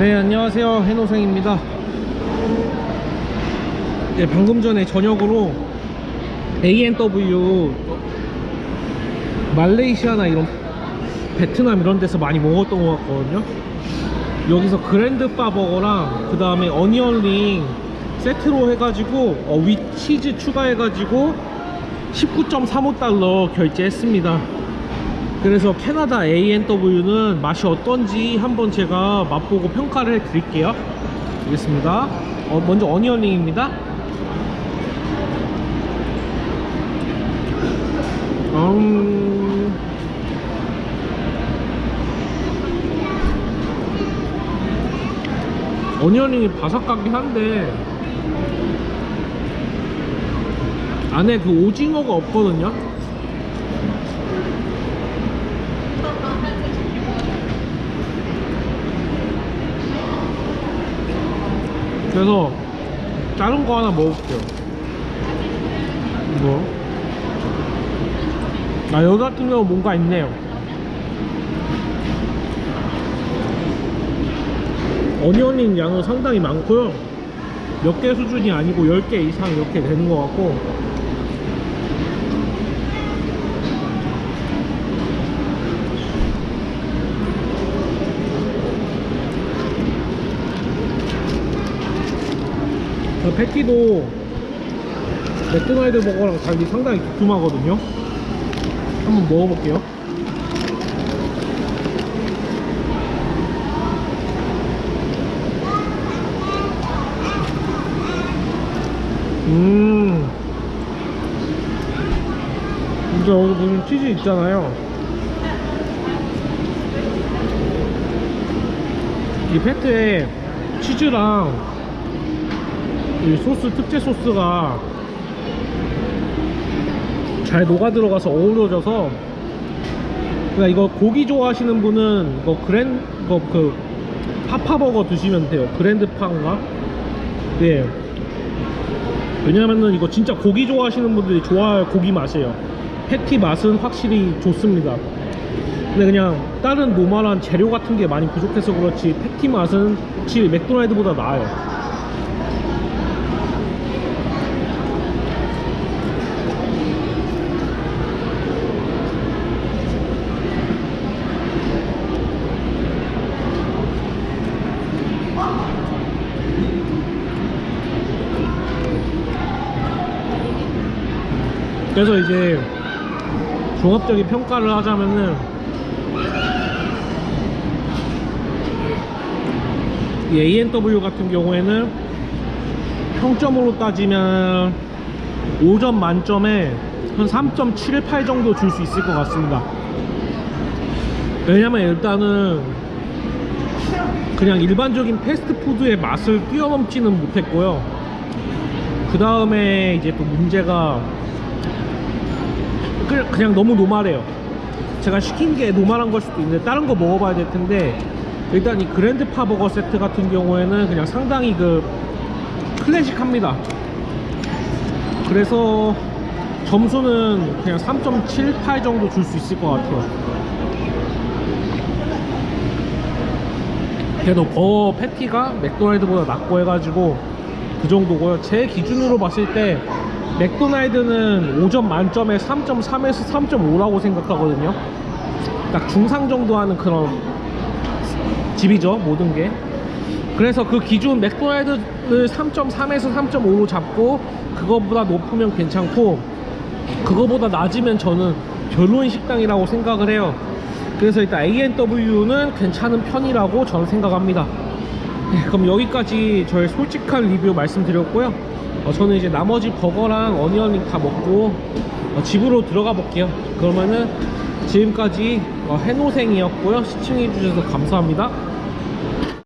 네 안녕하세요. 해노생입니다. 네, 방금 전에 저녁으로 ANW 말레이시아나 이런 베트남 이런 데서 많이 먹었던 것 같거든요. 여기서 그랜드 파 버거랑 그 다음에 어니언링 세트로 해가지고 어, 위 치즈 추가해가지고 19.35달러 결제했습니다 그래서 캐나다 ANW는 맛이 어떤지 한번 제가 맛보고 평가를 해 드릴게요. 알겠습니다. 어, 먼저 어니언링입니다. 음... 어니언링이 바삭하긴 한데 안에 그 오징어가 없거든요 그래서 다른 거 하나 먹을게요. 이거 아 여기 같은 경우 뭔가 있네요. 어니언링 양은 상당히 많고요. 몇 개 수준이 아니고 10개 이상 이렇게 되는 것 같고 저 패티도 맥도날드 버거랑 달리 상당히 두툼하거든요. 한번 먹어볼게요. 음. 이제 여기 보면 치즈 있잖아요. 이 패트에 치즈랑 이 소스 특제 소스가 잘 녹아 들어가서 어우러져서 그러니까 이거 고기 좋아하시는 분은 이거 그랜 이거 그 파파버거 드시면 돼요. 그랜드 파인가 예. 왜냐면은 이거 진짜 고기 좋아하시는 분들이 좋아할 고기 맛이에요. 패티 맛은 확실히 좋습니다. 근데 그냥 다른 노멀한 재료 같은 게 많이 부족해서 그렇지 패티 맛은 확실히 맥도날드보다 나아요 그래서 이제 종합적인 평가를 하자면은 이 ANW 같은 경우에는 평점으로 따지면 5점 만점에 한 3.78 정도 줄 수 있을 것 같습니다. 왜냐면 일단은 그냥 일반적인 패스트푸드의 맛을 뛰어넘지는 못했고요. 그 다음에 이제 또 문제가 그- 그냥 너무 노말해요. 제가 시킨 게 노말한 걸 수도 있는데 다른 거 먹어봐야 될 텐데 일단 이 그랜드 파버거 세트 같은 경우에는 그냥 상당히 그 클래식합니다. 그래서 점수는 그냥 3.78 정도 줄 수 있을 것 같아요. 그래도 버거 패티가 맥도날드보다 낫고 해가지고 그 정도고요. 제 기준으로 봤을 때 맥도날드는 5점 만점에 3.3에서 3.5라고 생각하거든요. 딱 중상 정도 하는 그런 집이죠 모든 게. 그래서 그 기준 맥도날드를 3.3에서 3.5로 잡고 그거보다 높으면 괜찮고 그거보다 낮으면 저는 별로인 식당이라고 생각을 해요. 그래서 일단 ANW는 괜찮은 편이라고 저는 생각합니다. 네, 그럼 여기까지 저의 솔직한 리뷰 말씀드렸고요 어, 저는 이제 나머지 버거랑 어니언링 다 먹고 어, 집으로 들어가 볼게요. 그러면은 지금까지 어, 해노생이었고요. 시청해 주셔서 감사합니다